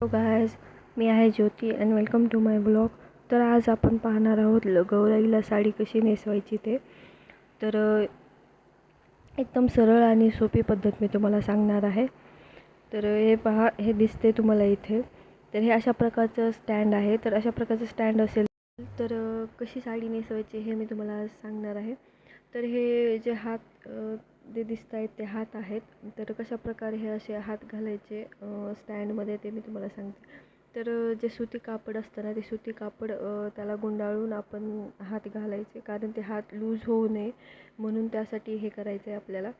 Hello guys मी आहे Jyoti and welcome to my blog तर आज आपण पाहणार आहोत गौराईला साडी कशी नेसवायची ते. तर एकदम सरळ आणि सोपी पद्धत मी तुम्हाला सांगणार आहे. तर हे पहा हे दिसते तुम्हाला इथे. तर हे अशा प्रकारचं स्टँड आहे. तर अशा प्रकारचं स्टँड असेल तर कशी साडी नेसवायची हे मी तुम्हाला सांगणार आहे. तर हे जे हात जे दिसत आहेत ते हात आहेत. तर कशा प्रकारे हे असे हात घालायचे स्टँडमध्ये ते मी तुम्हाला सांगते. तर जे सुती कापड असतं ना ते सुती कापड त्याला गुंडाळून आपण हात घालायचे. कारण ते हात लूज होऊ नये म्हणून त्यासाठी हे करायचं आहे आपल्याला.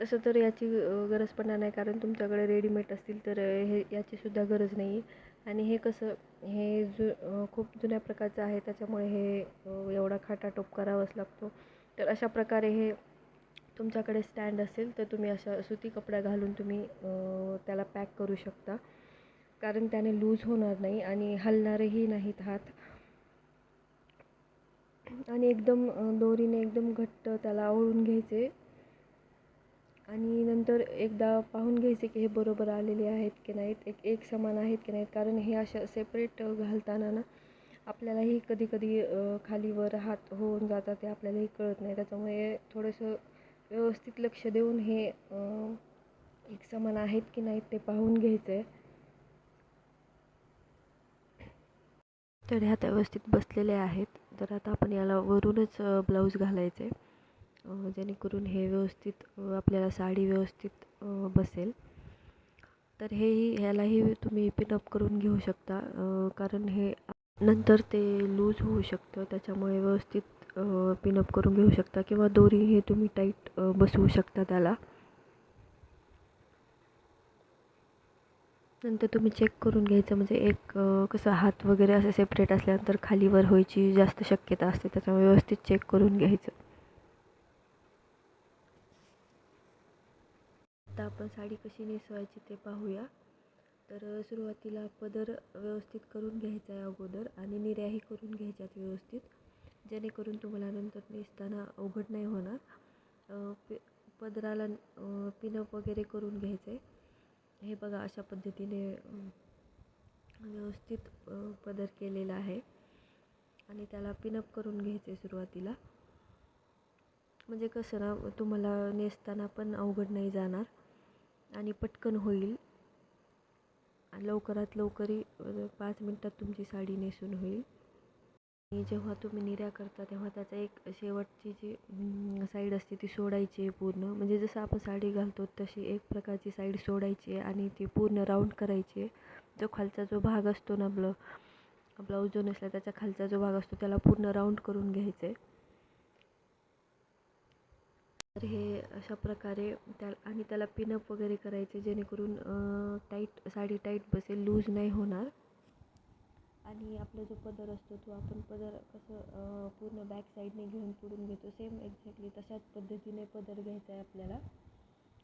तसं तर याची गरज पडणार नाही कारण तुमच्याकडे रेडीमेड असतील तर हे याचीसुद्धा गरज नाही आहे आणि हे कसं हे जु खूप जुन्या प्रकारचं आहे त्याच्यामुळे हे एवढा एवढा खाटाटोप करावाच लागतो. तर अशा प्रकारे हे तुमच्याकडे स्टँड असेल तर तुम्ही अशा सुती कपडा घालून तुम्ही त्याला पॅक करू शकता. कारण त्याने लूज होणार नाही आणि हलणारही नाहीत हात. आणि एकदम दोरीने एकदम घट्ट त्याला आवळून घ्यायचे. आणि नंतर एकदा पाहून घ्यायचे की हे बरोबर आलेले आहेत की नाहीत एक एक समान आहेत की नाहीत. कारण हे अशा सेपरेट घालताना ना आपल्यालाही कधी कधी खालीवर हात होऊन जातात ते आपल्यालाही कळत नाही. त्याच्यामुळे थोडंसं व्यवस्थित लक्ष देऊन हे एक समान आहेत की नाहीत ते पाहून घ्यायचं आहे तर ह्या व्यवस्थित बसलेल्या आहेत. तर आता आपण याला वरूनच ब्लाऊज घालायचे जेणेकरून हे व्यवस्थित आपल्याला साडी व्यवस्थित बसेल. तर हेही ह्यालाही तुम्ही पिनअप करून घेऊ शकता. कारण हे नंतर ते लूज होऊ शकतं. त्याच्यामुळे व्यवस्थित पिनअप करून घेऊ शकता किंवा दोरी हे तुम्ही टाईट बसवू शकता त्याला. नंतर तुम्ही चेक करून घ्यायचं म्हणजे एक कसं हात वगैरे असं सेपरेट असल्यानंतर खालीवर व्हायची जास्त शक्यता असते त्याच्यामुळे व्यवस्थित चेक करून घ्यायचं. आता आपण साडी कशी नेसवायची ते पाहूया. तर सुरुवातीला पदर व्यवस्थित करून घ्यायचा आहे अगोदर आणि निर्याही करून घ्यायच्यात व्यवस्थित. जेणेकरून तुम्हाला नंतर नेसताना अवघड नाही होणार. पि पदराला पिनअप वगैरे करून घ्यायचं आहे हे बघा अशा पद्धतीने व्यवस्थित पदर केलेला आहे. आणि त्याला पिनअप करून घ्यायचं आहे सुरुवातीला. म्हणजे कसं ना तुम्हाला नेसताना पण अवघड नाही जाणार. आणि पटकन होईल. आणि लवकरात लवकरही पाच मिनटात तुमची साडी नेसून होईल. आणि जेव्हा तुम्ही निर्या करता तेव्हा त्याचा एक शेवटची जी साईड असते ती सोडायची आहे पूर्ण. म्हणजे जसं आपण साडी घालतो तशी एक प्रकारची साईड सोडायची आहे आणि ती पूर्ण राऊंड करायची. आहे जो खालचा जो भाग असतो ना ब्ल ब्लाऊज जो नसला त्याचा खालचा जो भाग असतो त्याला पूर्ण राऊंड करून घ्यायचं. आहे तर हे अशा प्रकारे त्या आणि त्याला पिनअप वगैरे करायचे जेणेकरून टाईट साडी टाईट बसेल लूज नाही होणार. आणि आपला जो पदर असतो तो आपण पदर कसं पूर्ण बॅक साईडने घेऊन पुढून घेतो. सेम एक्झॅक्टली तशाच पद्धतीने पदर घ्यायचा आहे आपल्याला.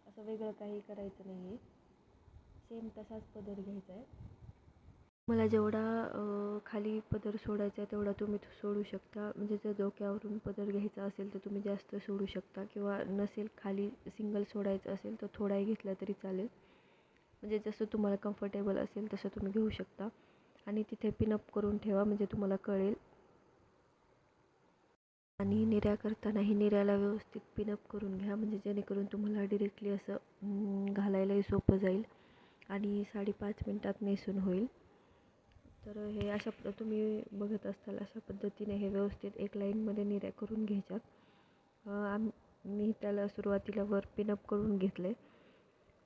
असं वेगळं काही करायचं नाही आहे सेम तसाच पदर घ्यायचा आहे मला जेवढा खाली पदर सोडायचा आहे तेवढा तुम्ही सोडू शकता. म्हणजे जर डोक्यावरून पदर घ्यायचा असेल तर तुम्ही जास्त सोडू शकता. किंवा नसेल खाली सिंगल सोडायचं असेल तर थोडाही घेतला तरी चालेल. म्हणजे जसं तुम्हाला कम्फर्टेबल असेल तसं तुम्ही घेऊ शकता. आणि तिथे पिनअप करून ठेवा म्हणजे तुम्हाला कळेल. आणि निर्या करतानाही निर्याला व्यवस्थित पिनअप करून घ्या म्हणजे जेणेकरून तुम्हाला डिरेक्टली असं घालायलाही सोपं जाईल आणि साडेपाच मिनटात नेसून होईल. तर हे अशा प- तुम्ही बघत असताल अशा पद्धतीने हे व्यवस्थित एक लाईनमध्ये निर्या करून घ्यायच्यात. आम मी त्याला सुरुवातीला वर पिनअप करून घेतले.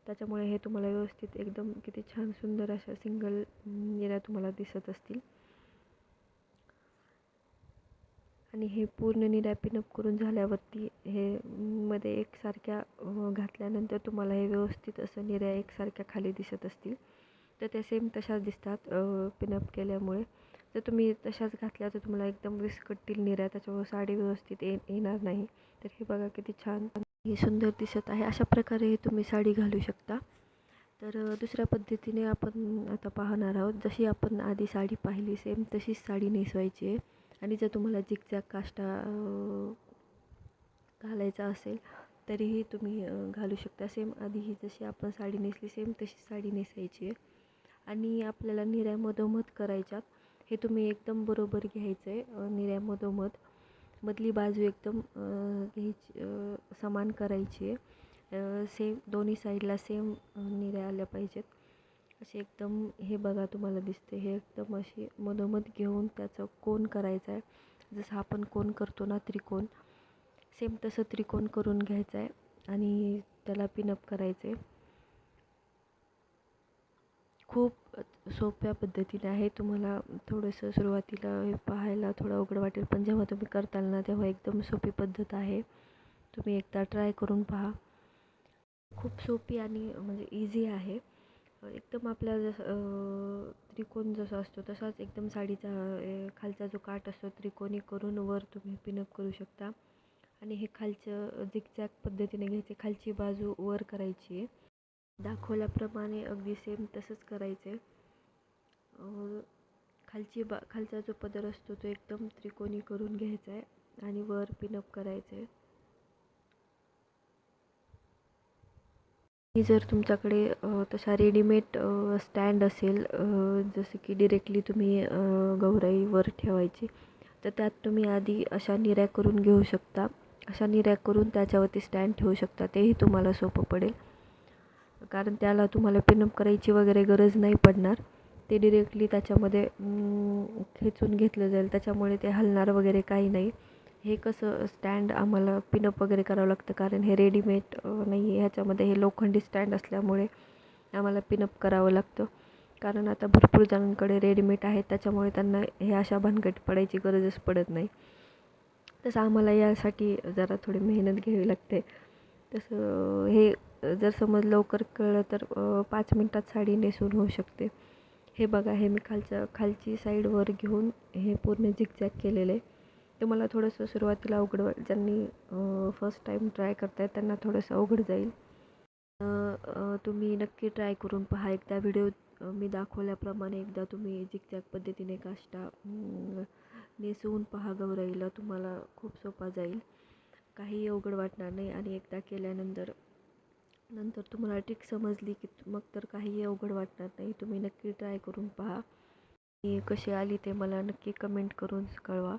त्याच्यामुळे हे तुम्हाला व्यवस्थित एकदम किती छान सुंदर अशा सिंगल निर्या तुम्हाला दिसत असतील. आणि हे पूर्ण निऱ्या पिनअप करून झाल्यावरती हे मध्ये एकसारख्या घातल्यानंतर तुम्हाला हे व्यवस्थित असं निऱ्या एकसारख्या खाली दिसत असतील. तर त्या सेम तशाच दिसतात पिनअप केल्यामुळे. जर तुम्ही तशाच घातल्या तर तुम्हाला एकदम विस्कटतील निऱ्या त्याच्यामुळे साडी व्यवस्थित ये येणार नाही. तर हे बघा किती छान हे सुंदर दिसत आहे. अशा प्रकारे तुम्ही साडी घालू शकता. तर दुसऱ्या पद्धतीने आपण आता पाहणार आहोत. जशी आपण आधी साडी पाहिली सेम तशीच साडी नेसवायची आहे. आणि जर तुम्हाला जिगजॅग काष्टा घालायचा असेल तरीही तुम्ही घालू शकता. सेम आधी ही जशी आपण साडी नेसली सेम तशी साडी नेसायची आहे. आणि आपल्याला निऱ्यामधोमध करायच्यात. हे तुम्ही एकदम बरोबर घ्यायचं आहे निऱ्यामधोमध मधली बाजू एकदम घ्यायची समान करायची आहे. सेम दोन्ही साईडला सेम निऱ्या आल्या पाहिजेत. असे एकदम हे बघा तुम्हाला दिसते हे एकदम अशी मधोमध घेऊन त्याचं कोण करायचा आहे. जसं आपण कोण करतो ना त्रिकोण सेम तसं त्रिकोण करून घ्यायचं आहे आणि त्याला पिनअप करायचं आहे. खूप सोप्या पद्धतीने आहे. तुम्हाला थोडंसं सुरुवातीला हे पाहायला थोडं अवघड वाटेल पण जेव्हा तुम्ही करताल ना तेव्हा एकदम सोपी पद्धत आहे. तुम्ही एकदा ट्राय करून पहा. खूप सोपी आणि म्हणजे इझी आहे. एकदम आपला जसं त्रिकोण जसा असतो तसाच एकदम साडीचा खालचा जो काठ असतो त्रिकोणी करून वर तुम्ही पिनअप करू शकता. आणि हे खालचं झिकझॅक पद्धतीने घ्यायचे खालची बाजू वर करायची आहे. दाखवल्याप्रमाणे अगदी सेम तसंच करायचं. आहे खालची बा खालचा जो पदर असतो तो एकदम त्रिकोणी करून घ्यायचा आहे आणि वर पिनअप करायचं. आहे जर तुमच्याकडे तसा रेडीमेड स्टँड असेल जसं की डिरेक्टली तुम्ही गौराईवर ठेवायची तर त्यात तुम्ही आधी अशा निऱ्या करून घेऊ शकता. अशा निऱ्या करून त्याच्यावरती स्टँड ठेवू शकता. तेही तुम्हाला सोपं पडेल. कारण त्याला तुम्हाला पिनअप करायची वगैरे गरज नाही पडणार. ते डिरेक्टली त्याच्यामध्ये खेचून घेतलं जाईल. त्याच्यामुळे ते हलणार वगैरे काही नाही. हे कसं स्टँड आम्हाला पिनअप वगैरे करावं लागतं. कारण हे रेडीमेड नाही आहे. ह्याच्यामध्ये हे लोखंडी स्टँड असल्यामुळे आम्हाला पिनअप करावं लागतं. कारण आता भरपूर जणांकडे रेडीमेड आहेत. त्याच्यामुळे त्यांना हे अशा भानगड पडायची गरजच पडत नाही. तसं आम्हाला यासाठी जरा थोडी मेहनत घ्यावी लागते. तसं हे जर समज लवकर कळलं तर पाच मिनटात साडी नेसून होऊ शकते. हे बघा हे मी खालच्या खालची साईड वर घेऊन हे पूर्ण झिकझॅक केलेलं आहे. ते मला थोडंसं सुरुवातीला अवघड ज्यांनी फर्स्ट टाईम ट्राय करताय त्यांना थोडंसं अवघड जाईल. तुम्ही नक्की ट्राय करून पहा. एकदा व्हिडिओ मी दाखवल्याप्रमाणे एकदा तुम्ही झिकझॅक पद्धतीने काष्टा नेसवून पहा. गौराईला तुम्हाला खूप सोपा जाईल. काही अवघड वाटणार नाही आणि एकदा केल्यानंतर नंतर तुम्हाला ट्रिक समजली की मग तर काही अवघड वाटणार नाही. तुम्ही नक्की ट्राय करून पहा. कशी आली ते मला नक्की कमेंट करून कळवा.